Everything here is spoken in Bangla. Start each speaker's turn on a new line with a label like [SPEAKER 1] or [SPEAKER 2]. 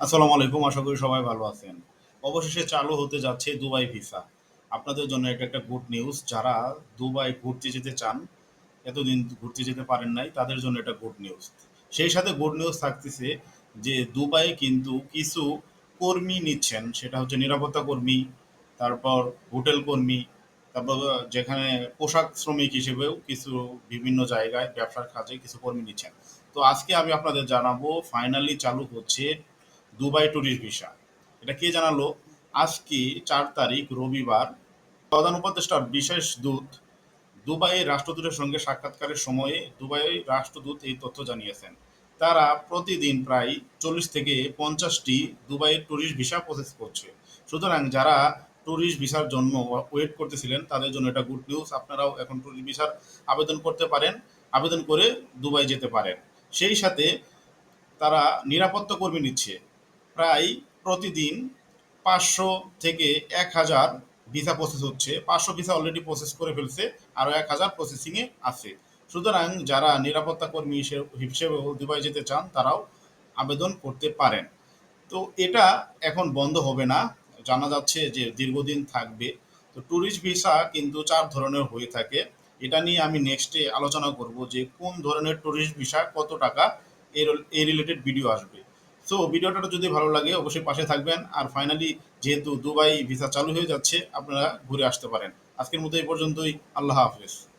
[SPEAKER 1] আসসালামু আলাইকুম, আশা করি সবাই ভালো আছেন। অবশেষে চালু হতে যাচ্ছে দুবাই ভিসা। আপনাদের জন্য একটা একটা গুড নিউজ, যারা দুবাই ঘুরতে যেতে চান, এতদিন ঘুরতে যেতে পারেন নাই, তাদের জন্য এটা গুড নিউজ। সেই সাথে গুড নিউজ থাকতেছে যে দুবাই কিন্তু কিছু কর্মী নিচ্ছেন, সেটা হচ্ছে নিরাপত্তা কর্মী, তারপর হোটেল কর্মী, তারপর যেখানে পোশাক শ্রমিক হিসেবেও কিছু বিভিন্ন জায়গায় ব্যবসার কাজে কিছু কর্মী নিচ্ছেন। তো আজকে আমি আপনাদের জানাব, ফাইনালি চালু হচ্ছে দুবাই ট্যুরিস্ট ভিসা। এটা কে জানালো? আজকে চার তারিখ, রবিবার। প্রধান উপদেষ্টার বিশেষ দূত দুবাইয়ের রাষ্ট্রদূতের সঙ্গে সাক্ষাৎকারের সময়ে দুবাইয়ের রাষ্ট্রদূত এই তথ্য জানিয়েছেন। তারা প্রতিদিন প্রায় চল্লিশ থেকে পঞ্চাশটি দুবাইয়ের ট্যুরিস্ট ভিসা প্রসেস করছে। সুতরাং যারা ট্যুরিস্ট ভিসার জন্য ওয়েট করতেছিলেন, তাদের জন্য এটা গুড নিউজ আপনারাও এখন ট্যুরিস্ট ভিসার আবেদন করতে পারেন, আবেদন করে দুবাই যেতে পারেন। সেই সাথে তারা নিরাপত্তা কর্মী নিচ্ছে। প্রায় প্রতিদিন পাঁচশো থেকে এক হাজার ভিসা প্রসেস হচ্ছে। পাঁচশো ভিসা অলরেডি প্রসেস করে ফেলছে, আরও এক হাজার প্রসেসিংয়ে আছে। সুতরাং যারা নিরাপত্তা কর্মী হিসেবে দুবাই যেতে চান, তারাও আবেদন করতে পারেন। তো এটা এখন বন্ধ হবে না। জানা যাচ্ছে যে দীর্ঘদিন থাকবে। তো ট্যুরিস্ট ভিসা কিন্তু চার ধরনের হয়ে থাকে। এটা নিয়ে আমি নেক্সটে আলোচনা করব যে কোন ধরনের ট্যুরিস্ট ভিসা কত টাকা এর এই রিলেটেড ভিডিও আসবে। সো ভিডিওটা যদি ভালো লাগে, অবশ্যই পাশে থাকবেন। আর ফাইনালি যেহেতু দুবাই ভিসা চালু হয়ে যাচ্ছে, আপনারা ঘুরে আসতে পারেন। আজকের মতো এই পর্যন্তই। আল্লাহ হাফেজ।